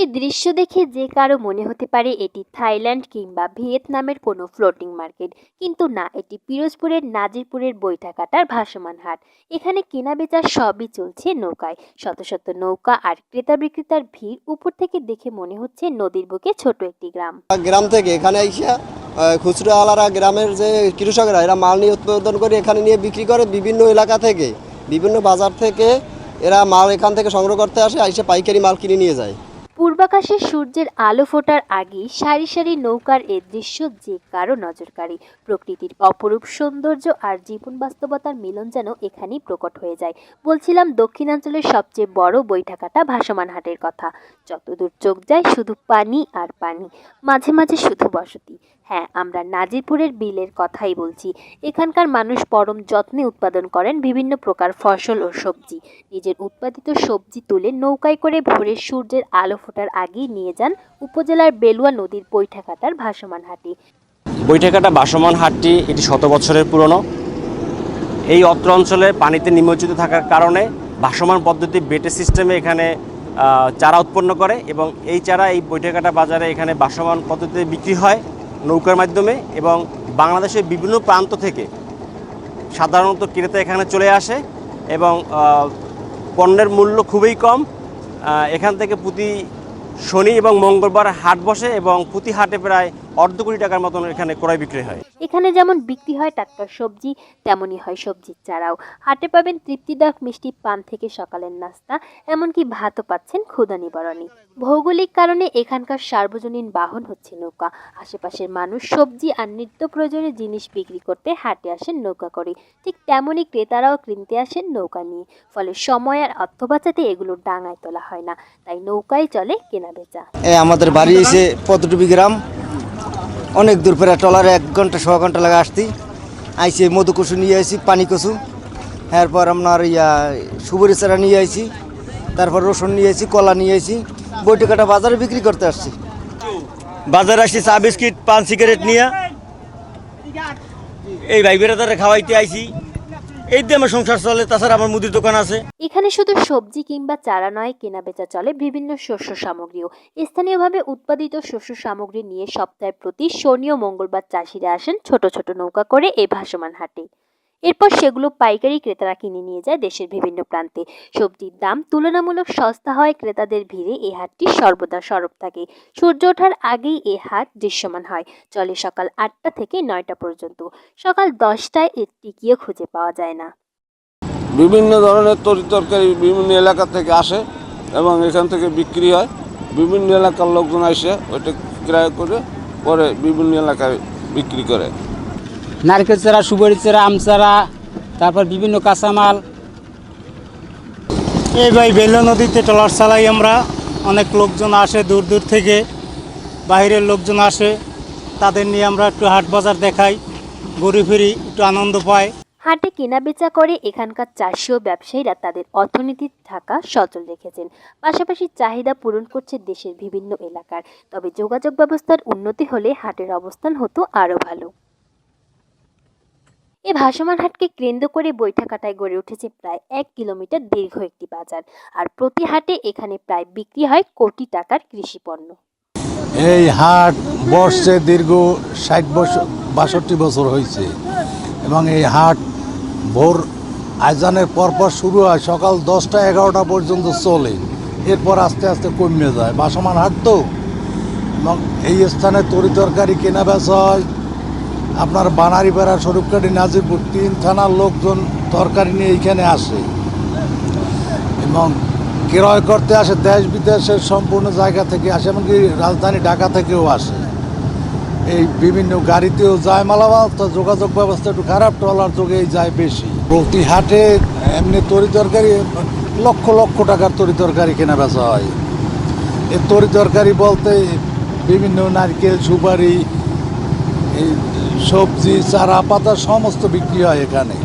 এই দৃশ্য দেখে যে কারও মনে হতে পারে এটি থাইল্যান্ড কিংবা ভিয়েতনামের কোনো ফ্লোটিং মার্কেট, কিন্তু না, এটি পিরোজপুরের নাজিরপুরের বৈঠাকাটার ভাসমান হাট। এখানে কেনা বেচা সবই চলছে নৌকায়। শত শত নৌকা আর ক্রেতা বিক্রেতার ভিড় উপর থেকে দেখে মনে হচ্ছে নদীর বুকে ছোট একটি গ্রাম। গ্রাম থেকে এখানে আইসা খুচরো আলারা গ্রামের যে কৃষকরা, এরা মাল নিয়ে উৎপাদন করে এখানে নিয়ে বিক্রি করে বিভিন্ন এলাকা থেকে। বিভিন্ন বাজার থেকে এরা মাল এখান থেকে সংগ্রহ করতে আসে, আইসে পাইকারি মাল কিনে নিয়ে যায়। پور পূর্বাকাশে সূর্যের আলো ফোটার আগেই সারি সারি নৌকার এ দৃশ্য যে কারও নজরকারী। প্রকৃতির অপরূপ সৌন্দর্য আর জীবন বাস্তবতার মিলন যেন এখানেই প্রকট হয়ে যায়। বলছিলাম দক্ষিণাঞ্চলের সবচেয়ে বড় বৈঠাকাটা ভাসমান হাটের কথা। যতদূর চোখ যায় শুধু পানি আর পানি, মাঝে মাঝে শুধু বসতি। হ্যাঁ আমরা নাজিরপুরের বিলের কথাই বলছি। এখানকার মানুষ পরম যত্নে উৎপাদন করেন বিভিন্ন প্রকার ফসল ও সবজি। নিজের উৎপাদিত সবজি তুলে নৌকায় করে ভোরের সূর্যের আলো ফোটার আগেই নিয়ে যান উপজেলার বেলুয়া নদীর বৈঠাকাটার ভাসমান হাটে বৈঠাকাটা ভাসমান হাটটি এটি শত বছরের পুরনো। এই অত্র অঞ্চলে পানিতে নিমজ্জিত থাকার কারণে ভাসমান পদ্ধতি বেটে সিস্টেমে এখানে চারা উৎপন্ন করে এবং এই চারা এই বৈঠাকাটা বাজারে এখানে ভাসমান পদ্ধতিতে বিক্রি হয় নৌকার মাধ্যমে এবং বাংলাদেশের বিভিন্ন প্রান্ত থেকে সাধারণত ক্রেতা এখানে চলে আসে এবং পণ্যের মূল্য খুবই কম। এখান থেকে প্রতি শনি এবং মঙ্গলবার হাট বসে এবং প্রতি হাটে প্রায় অর্ধ কোটি টাকার মতন এখানে ক্রয় বিক্রি হয়। এখানে যেমন বিক্রি হয় টাটকা সবজি তেমনই হয় সবজির চারাও। হাটে পাবেন তৃপ্তিদায়ক মিষ্টি পান থেকে সকালের নাস্তা এমনকি ভাতও পাচ্ছেন ক্ষুধা নিবারণী। ভৌগোলিক কারণে এখানকার সার্বজনীন বাহন হচ্ছে নৌকা। আশেপাশের মানুষ সবজি আর নিত্য প্রয়োজনীয় জিনিস বিক্রি করতে হাটে আসেন নৌকা করে। ঠিক তেমনই ক্রেতারাও কিনতে আসেন নৌকা নিয়ে। ফলে সময় আর অর্থ বাঁচাতে এগুলো ডাঙায় তোলা হয় না। তাই নৌকায় চলে কেনা বেচা আমাদের বাড়ি এসে পদ্মডুবি গ্রাম অনেক দূর পরে ট্রলারে এক ঘণ্টা ছ ঘণ্টা লাগে আসতি। আইসি মধু কচু নিয়ে আইসি পানি কচু। এরপর আপনার ইয়া সুবরি চারা নিয়ে আইসি তারপর রসুন নিয়ে আইসি কলা নিয়ে আইসি বইটাকাটা বাজারে বিক্রি করতে আসছি। বাজারে আসছি চা বিস্কিট, পান, সিগারেট নিয়ে। এই ভাই বেড়াদারে খাওয়াইতে আইসি এই দিয়ে আমার সংসার চলে, তাছাড়া আমার মুদির দোকান আছে। এখানে শুধু সবজি কিংবা চারা নয় কেনা বেচা চলে বিভিন্ন শস্য সামগ্রীও। স্থানীয়ভাবে উৎপাদিত শস্য সামগ্রী নিয়ে সপ্তাহের প্রতি শনি ও মঙ্গলবার চাষিরা আসেন ছোট ছোট নৌকা করে এই ভাসমান হাটে। এরপর সেগুলো পাইকারি ক্রেতারা কিনে নিয়ে যায় দেশের বিভিন্ন প্রান্তে। সবজির দাম তুলনামূলক সস্তা হয় ক্রেতাদের ভিড়ে এই হাটটি সর্বদা সরব থাকে। সূর্য ওঠার আগেই এই হাট দৃশ্যমান হয়, চলে সকাল আটটা থেকে নয়টা পর্যন্ত। সকাল দশটায় এর টিকিয়ে খুঁজে পাওয়া যায় না। বিভিন্ন ধরনের তরি তরকারি বিভিন্ন এলাকা থেকে আসে এবং এখান থেকে বিক্রি হয়। বিভিন্ন এলাকার লোকজন এসে ওইটা ক্রয় করে পরে বিভিন্ন এলাকায় বিক্রি করে। নারকেল চারা সুপারি চারা আম চারা তারপর বিভিন্ন কাঁচামাল। এই ভাই বেলো নদীতে ট্রলার চালাই আমরা। অনেক লোকজন আসে দূর দূর থেকে। বাইরের লোকজন আসে। তাদের নিয়ে আমরা একটু হাট বাজার দেখাই। ঘুরি ফিরি একটু আনন্দ পাই। হাটে কেনাবেচা করে এখানকার চাষি ও ব্যবসায়ীরা তাদের অর্থনীতির ঢাকা সচল রেখেছেন। পাশাপাশি চাহিদা পূরণ করছে দেশের বিভিন্ন এলাকার। তবে যোগাযোগ ব্যবস্থার উন্নতি হলে হাটের অবস্থান হতো আরও ভালো। এ ভাসমান হাটকে কেন্দ্র করে বৈঠাকাটায় গড়ে উঠেছে প্রায় এক কিলোমিটার দীর্ঘ একটি বাজার। আর প্রতি হাটে এখানে প্রায় বিক্রি হয় কোটি টাকার কৃষি পণ্য। এই হাট বর্ষে দীর্ঘ ষাট বছর, বাষট্টি বছর হয়েছে। এবং এই হাট ভোর আজানের পরপর শুরু হয় সকাল দশটা এগারোটা পর্যন্ত চলে। এরপর আস্তে আস্তে কমে যায়। বাসমান হাট তো। এবং এই স্থানে তরি তরকারি কেনা বেচা হয়। আপনার বানারিপাড়া স্বরূপকাঠি নাজিরপুর, তিন থানার লোকজন তরকারি নিয়ে এইখানে আসে। এবং ক্রয় করতে আসে, দেশ বিদেশের সম্পূর্ণ জায়গা থেকে আসে, এমনকি রাজধানী ঢাকা থেকেও আসে। এই বিভিন্ন গাড়িতেও যায় মালামাল, তো যোগাযোগ ব্যবস্থা একটু খারাপ, ট্রলার যোগেই যায় বেশি। প্রতি হাটে এমনি তরি তরকারি, লক্ষ লক্ষ টাকার তরি তরকারি কেনা বেচা হয়। এই তরি তরকারি বলতে বিভিন্ন নারকেল, সুপারি, এই সবজি চারা পাতা সমস্ত বিক্রি হয় এখানে।